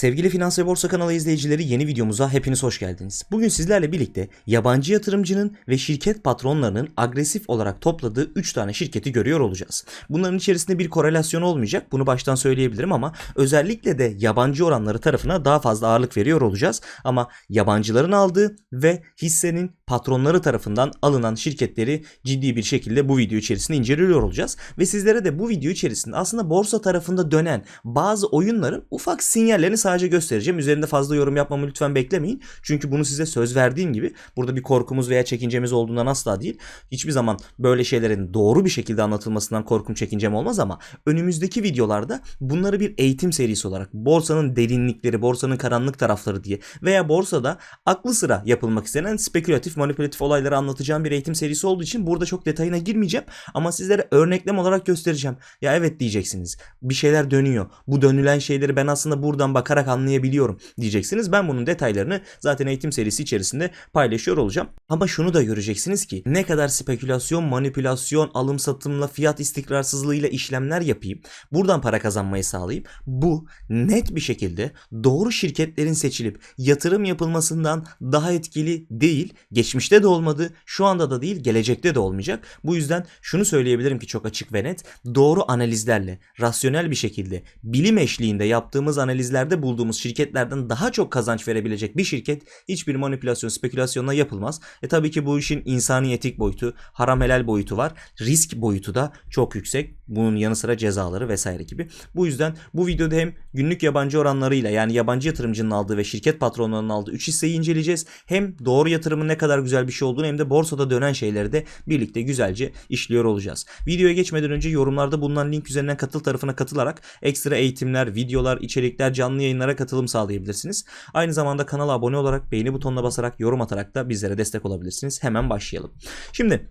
Sevgili Finans ve Borsa kanalı izleyicileri yeni videomuza hepiniz hoş geldiniz. Bugün sizlerle birlikte yabancı yatırımcının ve şirket patronlarının agresif olarak topladığı 3 tane şirketi görüyor olacağız. Bunların içerisinde bir korelasyon olmayacak bunu baştan söyleyebilirim ama özellikle de yabancı oranları tarafına daha fazla ağırlık veriyor olacağız. Ama yabancıların aldığı ve hissenin patronları tarafından alınan şirketleri ciddi bir şekilde bu video içerisinde inceliyor olacağız. Ve sizlere de bu video içerisinde aslında borsa tarafında dönen bazı oyunların ufak sinyallerini sadece göstereceğim. Üzerinde fazla yorum yapmamı lütfen beklemeyin. Çünkü bunu size söz verdiğim gibi burada bir korkumuz veya çekincemiz olduğundan asla değil. Hiçbir zaman böyle şeylerin doğru bir şekilde anlatılmasından korkum çekincem olmaz ama önümüzdeki videolarda bunları bir eğitim serisi olarak borsanın derinlikleri, borsanın karanlık tarafları diye veya borsada aklı sıra yapılmak istenen spekülatif manipülatif olayları anlatacağım bir eğitim serisi olduğu için burada çok detayına girmeyeceğim ama sizlere örneklem olarak göstereceğim. Ya evet diyeceksiniz. Bir şeyler dönüyor. Bu dönülen şeyleri ben aslında buradan bakarak anlayabiliyorum diyeceksiniz. Ben bunun detaylarını zaten eğitim serisi içerisinde paylaşıyor olacağım. Ama şunu da göreceksiniz ki ne kadar spekülasyon, manipülasyon, alım satımla, fiyat istikrarsızlığıyla işlemler yapayım. Buradan para kazanmayı sağlayayım. Bu net bir şekilde doğru şirketlerin seçilip yatırım yapılmasından daha etkili değil. Geçmişte de olmadı, şu anda da değil, gelecekte de olmayacak. Bu yüzden şunu söyleyebilirim ki çok açık ve net. Doğru analizlerle, rasyonel bir şekilde, bilim eşliğinde yaptığımız analizlerde bulduğumuz şirketlerden daha çok kazanç verebilecek bir şirket hiçbir manipülasyon, spekülasyonla yapılmaz. E tabii ki bu işin insani etik boyutu, haram helal boyutu var. Risk boyutu da çok yüksek. Bunun yanı sıra cezaları vesaire gibi. Bu yüzden bu videoda hem günlük yabancı oranlarıyla yani yabancı yatırımcının aldığı ve şirket patronlarının aldığı 3 hisseyi inceleyeceğiz. Hem doğru yatırımın ne kadar güzel bir şey olduğunu hem de borsada dönen şeyleri de birlikte güzelce işliyor olacağız. Videoya geçmeden önce yorumlarda bulunan link üzerinden katıl tarafına katılarak ekstra eğitimler, videolar, içerikler, canlı yayınlara katılım sağlayabilirsiniz. Aynı zamanda kanala abone olarak, beğeni butonuna basarak, yorum atarak da bizlere destek olabilirsiniz. Hemen başlayalım. Şimdi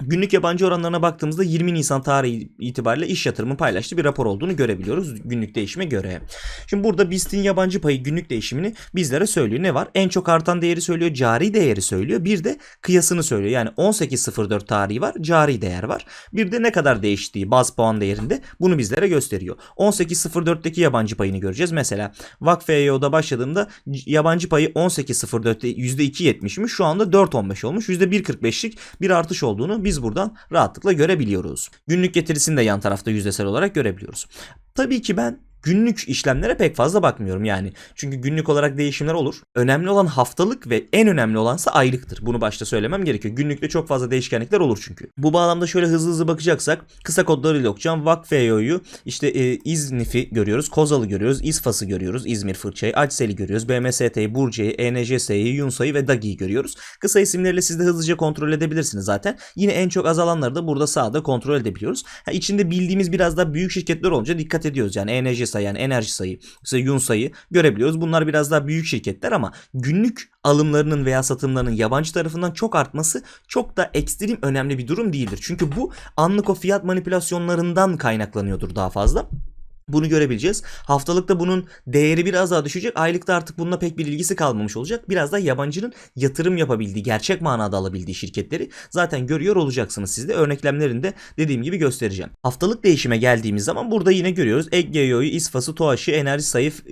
Günlük yabancı oranlarına baktığımızda 20 Nisan tarihi itibariyle iş yatırımı paylaştığı bir rapor olduğunu görebiliyoruz günlük değişime göre. Şimdi burada BIST'in yabancı payı günlük değişimini bizlere söylüyor. Ne var? En çok artan değeri söylüyor, cari değeri söylüyor. Bir de kıyasını söylüyor. Yani 18.04 tarihi var, cari değer var. Bir de ne kadar değiştiği baz puan değerinde bunu bizlere gösteriyor. 18.04'teki yabancı payını göreceğiz. Mesela Vakfeyo'da başladığımda yabancı payı 18.04'te %2.70'miş. Şu anda 4.15 olmuş. %1.45'lik bir artış olduğunu biz buradan rahatlıkla görebiliyoruz. Günlük getirisini de yan tarafta yüzdesel olarak görebiliyoruz. Tabii ki ben günlük işlemlere pek fazla bakmıyorum yani. Çünkü günlük olarak değişimler olur. Önemli olan haftalık ve en önemli olansa aylıktır. Bunu başta söylemem gerekiyor. Günlükte çok fazla değişkenlikler olur çünkü. Bu bağlamda şöyle hızlı hızlı bakacaksak kısa kodlarıyla okuyacağım. Vakfeyo'yu işte e, İznif'i görüyoruz. Kozal'ı görüyoruz. İsfas'ı görüyoruz. İzmir Fırçayı. Acsel'i görüyoruz. BMST'yi, Burcu'yu, ENJS'yi, Yunsa'yı ve Dagi'yi görüyoruz. Kısa isimleriyle siz de hızlıca kontrol edebilirsiniz zaten. Yine en çok azalanları da burada sağda kontrol edebiliyoruz. Ha, içinde bildiğimiz biraz daha büyük şirketler olunca dikkat ediyoruz. Yani ENJ sayı yani enerji sayı, işte Yun sayı görebiliyoruz. Bunlar biraz daha büyük şirketler ama günlük alımlarının veya satımlarının yabancı tarafından çok artması çok da ekstrem önemli bir durum değildir. Çünkü bu anlık o fiyat manipülasyonlarından kaynaklanıyordur daha fazla. Bunu görebileceğiz. Haftalıkta bunun değeri biraz daha düşecek. Aylıkta artık bununla pek bir ilgisi kalmamış olacak. Biraz da yabancının yatırım yapabildiği, gerçek manada alabildiği şirketleri zaten görüyor olacaksınız siz de. Örneklemlerini de dediğim gibi göstereceğim. Haftalık değişime geldiğimiz zaman burada yine görüyoruz. Eggeo'yu, İsfas'ı, TOAŞ'ı, Enerji Sayıf,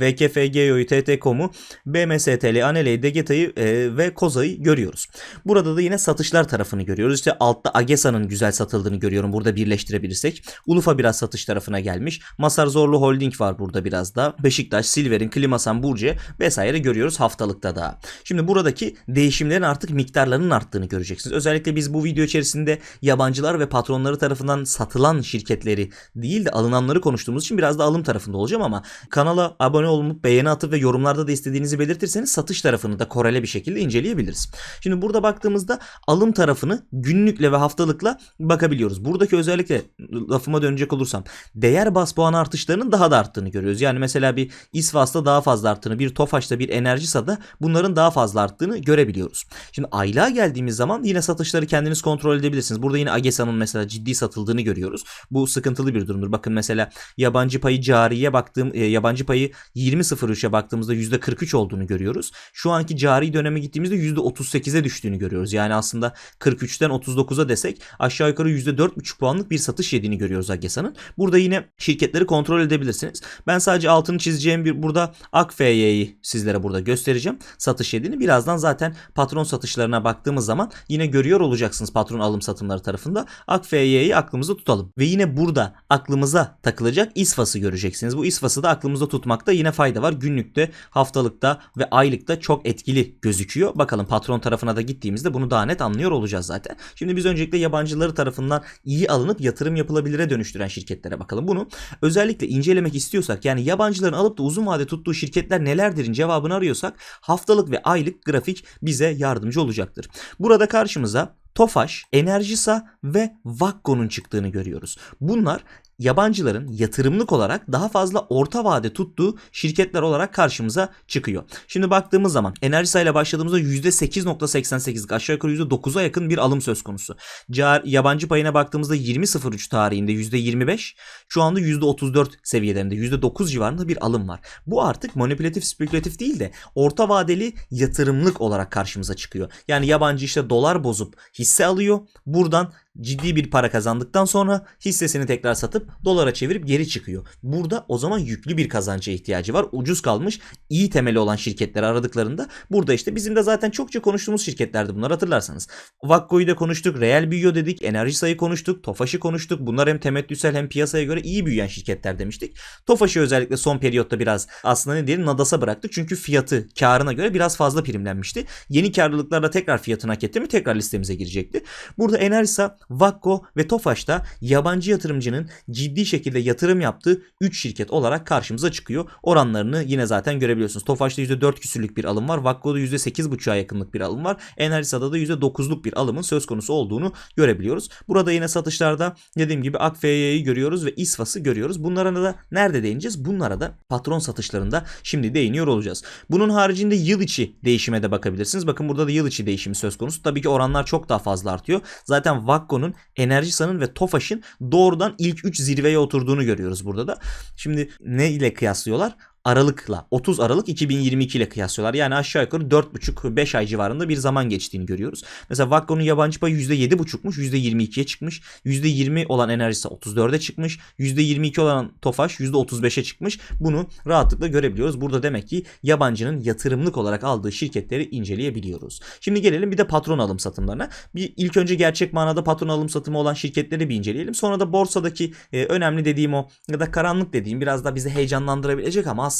VKFGO'yu, TT.com'u, BMSTL, Anele'yi, Degeta'yı e, ve Koza'yı görüyoruz. Burada da yine satışlar tarafını görüyoruz. İşte altta Agesa'nın güzel satıldığını görüyorum. Burada birleştirebilirsek. Ulufa biraz satış tarafına gelmiş. Masar Zorlu Holding var burada biraz da. Beşiktaş, Silver'in, Klimasan, Burcu vesaire görüyoruz haftalıkta da. Şimdi buradaki değişimlerin artık miktarlarının arttığını göreceksiniz. Özellikle biz bu video içerisinde yabancılar ve patronları tarafından satılan şirketleri değil de alınanları konuştuğumuz için biraz da alım tarafında olacağım ama kanala abone olup beğeni atıp ve yorumlarda da istediğinizi belirtirseniz satış tarafını da korele bir şekilde inceleyebiliriz. Şimdi burada baktığımızda alım tarafını günlükle ve haftalıkla bakabiliyoruz. Buradaki özellikle lafıma dönecek olursam değer bas puan artışlarının daha da arttığını görüyoruz. Yani mesela bir İsvas'ta daha fazla arttığını, bir Tofaş'ta bir Enerjisa'da bunların daha fazla arttığını görebiliyoruz. Şimdi aylığa geldiğimiz zaman yine satışları kendiniz kontrol edebilirsiniz. Burada yine Agesa'nın mesela ciddi satıldığını görüyoruz. Bu sıkıntılı bir durumdur. Bakın mesela yabancı payı cariye baktığım e, yabancı payı 20.03'e baktığımızda %43 olduğunu görüyoruz. Şu anki cari döneme gittiğimizde %38'e düştüğünü görüyoruz. Yani aslında 43'ten 39'a desek aşağı yukarı %4,5 puanlık bir satış yediğini görüyoruz Agesa'nın. Burada yine şirketler şirketleri kontrol edebilirsiniz. Ben sadece altını çizeceğim bir burada AKFY'yi sizlere burada göstereceğim. Satış yediğini birazdan zaten patron satışlarına baktığımız zaman yine görüyor olacaksınız patron alım satımları tarafında. AKFY'yi aklımızda tutalım. Ve yine burada aklımıza takılacak İSFAS'ı göreceksiniz. Bu İSFAS'ı da aklımızda tutmakta yine fayda var. Günlükte, haftalıkta ve aylıkta çok etkili gözüküyor. Bakalım patron tarafına da gittiğimizde bunu daha net anlıyor olacağız zaten. Şimdi biz öncelikle yabancıları tarafından iyi alınıp yatırım yapılabilire dönüştüren şirketlere bakalım. Bunu özellikle incelemek istiyorsak yani yabancıların alıp da uzun vade tuttuğu şirketler nelerdirin cevabını arıyorsak haftalık ve aylık grafik bize yardımcı olacaktır. Burada karşımıza Tofaş, Enerjisa ve Vakko'nun çıktığını görüyoruz. Bunlar yabancıların yatırımlık olarak daha fazla orta vade tuttuğu şirketler olarak karşımıza çıkıyor. Şimdi baktığımız zaman Enerjisa ile başladığımızda %8.88 aşağı yukarı %9'a yakın bir alım söz konusu. Car, yabancı payına baktığımızda 20.03 tarihinde %25 şu anda %34 seviyelerinde %9 civarında bir alım var. Bu artık manipülatif spekülatif değil de orta vadeli yatırımlık olarak karşımıza çıkıyor. Yani yabancı işte dolar bozup hisse alıyor. Buradan ciddi bir para kazandıktan sonra hissesini tekrar satıp dolara çevirip geri çıkıyor. Burada o zaman yüklü bir kazanca ihtiyacı var. Ucuz kalmış iyi temeli olan şirketleri aradıklarında burada işte bizim de zaten çokça konuştuğumuz şirketlerdi bunlar hatırlarsanız. Vakko'yu da konuştuk, Real büyüyor dedik, Enerji sayı konuştuk, Tofaş'ı konuştuk. Bunlar hem temettüsel hem piyasaya göre iyi büyüyen şirketler demiştik. Tofaş'ı özellikle son periyotta biraz aslında ne diyelim nadasa bıraktık. Çünkü fiyatı karına göre biraz fazla primlenmişti. Yeni karlılıklarla tekrar fiyatını hak etti mi tekrar listemize girecekti. Burada Enerjisa Vakko ve Tofaş'ta yabancı yatırımcının ciddi şekilde yatırım yaptığı 3 şirket olarak karşımıza çıkıyor. Oranlarını yine zaten görebiliyorsunuz. Tofaş'ta %4 küsürlük bir alım var. Vakko'da %8,5'a yakınlık bir alım var. Enerjisa'da da %9'luk bir alımın söz konusu olduğunu görebiliyoruz. Burada yine satışlarda dediğim gibi AKFY'yi görüyoruz ve İSFAS'ı görüyoruz. Bunlara da nerede değineceğiz? Bunlara da patron satışlarında şimdi değiniyor olacağız. Bunun haricinde yıl içi değişime de bakabilirsiniz. Bakın burada da yıl içi değişimi söz konusu. Tabii ki oranlar çok daha fazla artıyor. Zaten Vakko'nun Enerjisa'nın ve Tofaş'ın doğrudan ilk 3 zirveye oturduğunu görüyoruz burada da. Şimdi ne ile kıyaslıyorlar? Aralıkla 30 Aralık 2022 ile kıyaslıyorlar. Yani aşağı yukarı 4,5-5 ay civarında bir zaman geçtiğini görüyoruz. Mesela Vakko'nun yabancı payı %7,5'muş %22'ye çıkmış. %20 olan enerjisi 34'e çıkmış. %22 olan Tofaş %35'e çıkmış. Bunu rahatlıkla görebiliyoruz. Burada demek ki yabancının yatırımlık olarak aldığı şirketleri inceleyebiliyoruz. Şimdi gelelim bir de patron alım satımlarına. Bir ilk önce gerçek manada patron alım satımı olan şirketleri bir inceleyelim. Sonra da borsadaki e, önemli dediğim o ya da karanlık dediğim biraz da bizi heyecanlandırabilecek ama aslında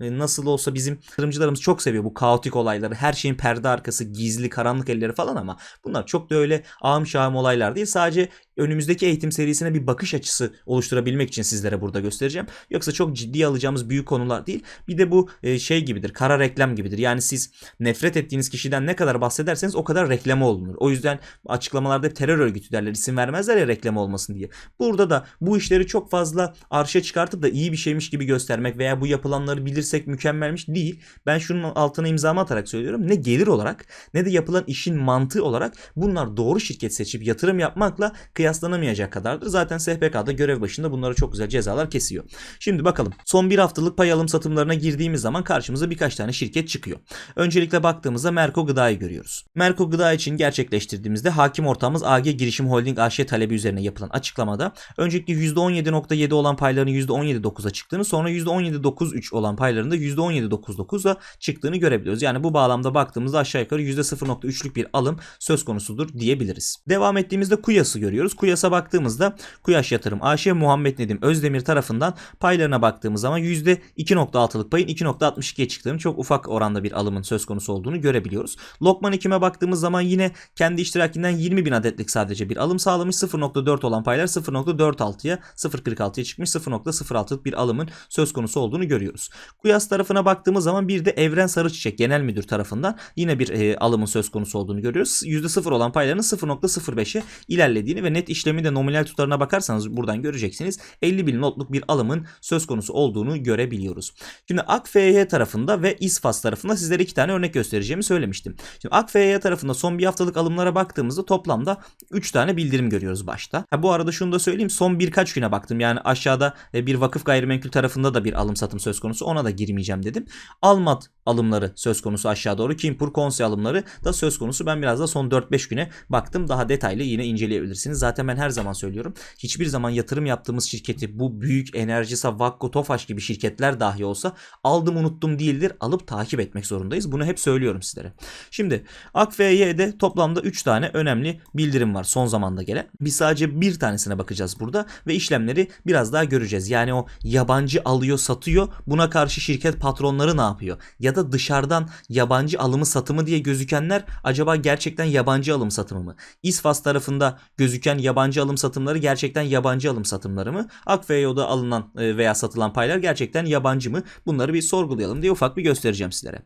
e, nasıl olsa bizim yatırımcılarımız çok seviyor bu kaotik olayları. Her şeyin perde arkası, gizli, karanlık elleri falan ama bunlar çok da öyle ağım şahım olaylar değil. Sadece önümüzdeki eğitim serisine bir bakış açısı oluşturabilmek için sizlere burada göstereceğim. Yoksa çok ciddi alacağımız büyük konular değil. Bir de bu e, şey gibidir. Kara reklam gibidir. Yani siz nefret ettiğiniz kişiden ne kadar bahsederseniz o kadar reklama olunur. O yüzden açıklamalarda hep terör örgütü derler. isim vermezler ya reklam olmasın diye. Burada da bu işleri çok fazla arşa çıkartıp da iyi bir şeymiş gibi göstermek veya bu yapılanları bilirsek mükemmelmiş değil. Ben şunun altına imzamı atarak söylüyorum. Ne gelir olarak ne de yapılan işin mantığı olarak bunlar doğru şirket seçip yatırım yapmakla kıyaslanamayacak kadardır. Zaten SPK'da görev başında bunlara çok güzel cezalar kesiyor. Şimdi bakalım son bir haftalık pay alım satımlarına girdiğimiz zaman karşımıza birkaç tane şirket çıkıyor. Öncelikle baktığımızda Merko Gıda'yı görüyoruz. Merko Gıda için gerçekleştirdiğimizde hakim ortağımız AG Girişim Holding AŞ talebi üzerine yapılan açıklamada öncelikle %17.7 olan payların %17.9'a çıktığını sonra %17.93 olan paylarında %17.99'a çıktığını görebiliyoruz. Yani bu bağlamda baktığımızda aşağı yukarı %0.3'lük bir alım söz konusudur diyebiliriz. Devam ettiğimizde Kuyas'ı görüyoruz. Kuyas'a baktığımızda Kuyaş Yatırım AŞ Muhammed Nedim Özdemir tarafından paylarına baktığımız zaman %2.6'lık payın 2.62'ye çıktığını çok ufak oranda bir alımın söz konusu olduğunu görebiliyoruz. Lokman Hekim'e baktığımız zaman yine kendi iştirakinden 20 bin adetlik sadece bir alım sağlamış. 0.4 olan paylar 0.46'ya 0.46'ya çıkmış 0.06'lık bir alımın söz konusu olduğunu görüyoruz. Kuyas tarafına baktığımız zaman bir de Evren Sarıçiçek Genel Müdür tarafından yine bir e, alımın söz konusu olduğunu görüyoruz. %0 olan payların 0.05'e ilerlediğini ve net işlemi de nominal tutarına bakarsanız buradan göreceksiniz. 50 bin notluk bir alımın söz konusu olduğunu görebiliyoruz. Şimdi AKFY tarafında ve İSFAS tarafında sizlere iki tane örnek göstereceğimi söylemiştim. Şimdi AKFY tarafında son bir haftalık alımlara baktığımızda toplamda 3 tane bildirim görüyoruz başta. Ha, bu arada şunu da söyleyeyim son birkaç güne baktım. Yani aşağıda e, bir vakıf gayrimenkul tarafında da bir alım satım söz konusu. Ona da girmeyeceğim dedim. Almat alımları söz konusu aşağı doğru. Kimpur Konse alımları da söz konusu. Ben biraz da son 4-5 güne baktım. Daha detaylı yine inceleyebilirsiniz. Zaten zaten ben her zaman söylüyorum. Hiçbir zaman yatırım yaptığımız şirketi bu büyük Enerjisa, Vakko, Tofaş gibi şirketler dahi olsa aldım unuttum değildir. Alıp takip etmek zorundayız. Bunu hep söylüyorum sizlere. Şimdi AKFY'de toplamda 3 tane önemli bildirim var son zamanda gelen. Biz sadece bir tanesine bakacağız burada ve işlemleri biraz daha göreceğiz. Yani o yabancı alıyor satıyor buna karşı şirket patronları ne yapıyor? Ya da dışarıdan yabancı alımı satımı diye gözükenler acaba gerçekten yabancı alım satımı mı? İSFAS tarafında gözüken yabancı alım satımları gerçekten yabancı alım satımları mı? AKFYO'da alınan e, veya satılan paylar gerçekten yabancı mı? Bunları bir sorgulayalım diye ufak bir göstereceğim sizlere.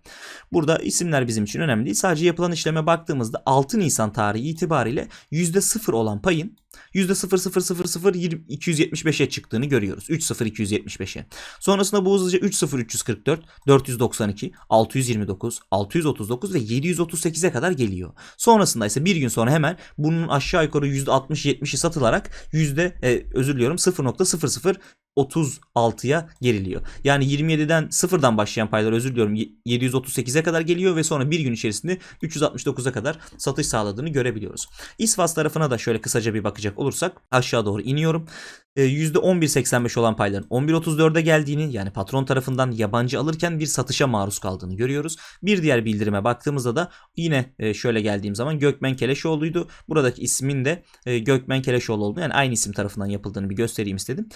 Burada isimler bizim için önemli değil. Sadece yapılan işleme baktığımızda 6 Nisan tarihi itibariyle %0 olan payın %0.0000275'e çıktığını görüyoruz. 30275'e. Sonrasında bu hızlıca 30344, 492, 629, 639 ve 738'e kadar geliyor. Sonrasında ise bir gün sonra hemen bunun aşağı yukarı %60-70'i satılarak yüzde e, özür diliyorum 0.00 36'ya geriliyor. Yani 27'den sıfırdan başlayan paylar özür diliyorum 738'e kadar geliyor ve sonra bir gün içerisinde 369'a kadar satış sağladığını görebiliyoruz. İSFAS tarafına da şöyle kısaca bir bakacak olursak aşağı doğru iniyorum. E, %11.85 olan payların 11.34'e geldiğini yani patron tarafından yabancı alırken bir satışa maruz kaldığını görüyoruz. Bir diğer bildirime baktığımızda da yine e, şöyle geldiğim zaman Gökmen Keleşoğlu'ydu. Buradaki ismin de e, Gökmen Keleşoğlu olduğunu yani aynı isim tarafından yapıldığını bir göstereyim istedim.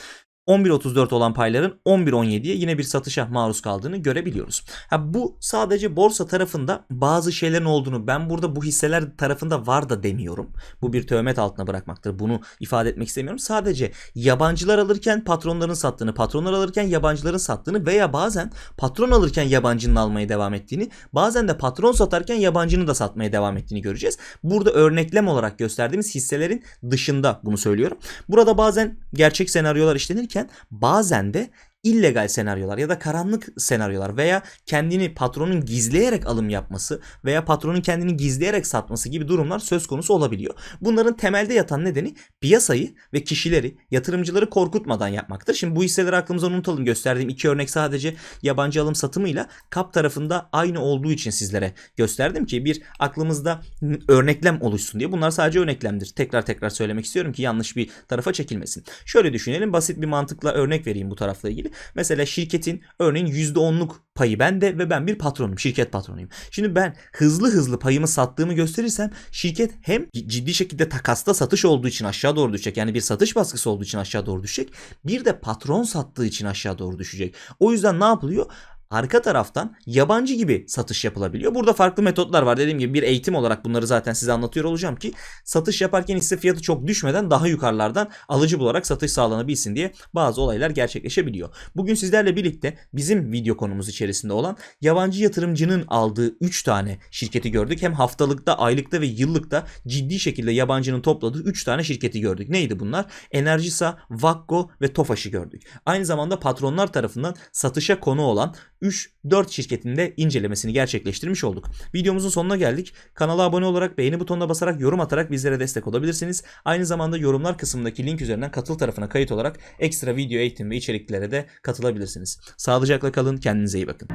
11.34 olan payların 11.17'ye yine bir satışa maruz kaldığını görebiliyoruz. Ha, bu sadece borsa tarafında bazı şeylerin olduğunu ben burada bu hisseler tarafında var da demiyorum. Bu bir töhmet altına bırakmaktır. Bunu ifade etmek istemiyorum. Sadece yabancılar alırken patronların sattığını, patronlar alırken yabancıların sattığını veya bazen patron alırken yabancının almaya devam ettiğini, bazen de patron satarken yabancının da satmaya devam ettiğini göreceğiz. Burada örneklem olarak gösterdiğimiz hisselerin dışında bunu söylüyorum. Burada bazen gerçek senaryolar işlenirken bazen de illegal senaryolar ya da karanlık senaryolar veya kendini patronun gizleyerek alım yapması veya patronun kendini gizleyerek satması gibi durumlar söz konusu olabiliyor. Bunların temelde yatan nedeni piyasayı ve kişileri, yatırımcıları korkutmadan yapmaktır. Şimdi bu hisseleri aklımıza unutalım. Gösterdiğim iki örnek sadece yabancı alım satımıyla kap tarafında aynı olduğu için sizlere gösterdim ki bir aklımızda örneklem oluşsun diye. Bunlar sadece örneklemdir. Tekrar tekrar söylemek istiyorum ki yanlış bir tarafa çekilmesin. Şöyle düşünelim. Basit bir mantıkla örnek vereyim bu tarafla ilgili. Mesela şirketin örneğin %10'luk payı bende ve ben bir patronum, şirket patronuyum. Şimdi ben hızlı hızlı payımı sattığımı gösterirsem şirket hem ciddi şekilde takasta satış olduğu için aşağı doğru düşecek. Yani bir satış baskısı olduğu için aşağı doğru düşecek. Bir de patron sattığı için aşağı doğru düşecek. O yüzden ne yapılıyor? Arka taraftan yabancı gibi satış yapılabiliyor. Burada farklı metotlar var. Dediğim gibi bir eğitim olarak bunları zaten size anlatıyor olacağım ki satış yaparken hisse fiyatı çok düşmeden daha yukarılardan alıcı bularak satış sağlanabilsin diye bazı olaylar gerçekleşebiliyor. Bugün sizlerle birlikte bizim video konumuz içerisinde olan yabancı yatırımcının aldığı 3 tane şirketi gördük. Hem haftalıkta, aylıkta ve yıllıkta ciddi şekilde yabancının topladığı 3 tane şirketi gördük. Neydi bunlar? Enerjisa, Vakko ve Tofaş'ı gördük. Aynı zamanda patronlar tarafından satışa konu olan 3-4 şirketinde incelemesini gerçekleştirmiş olduk. Videomuzun sonuna geldik. Kanala abone olarak beğeni butonuna basarak yorum atarak bizlere destek olabilirsiniz. Aynı zamanda yorumlar kısmındaki link üzerinden katıl tarafına kayıt olarak ekstra video eğitim ve içeriklere de katılabilirsiniz. Sağlıcakla kalın, kendinize iyi bakın.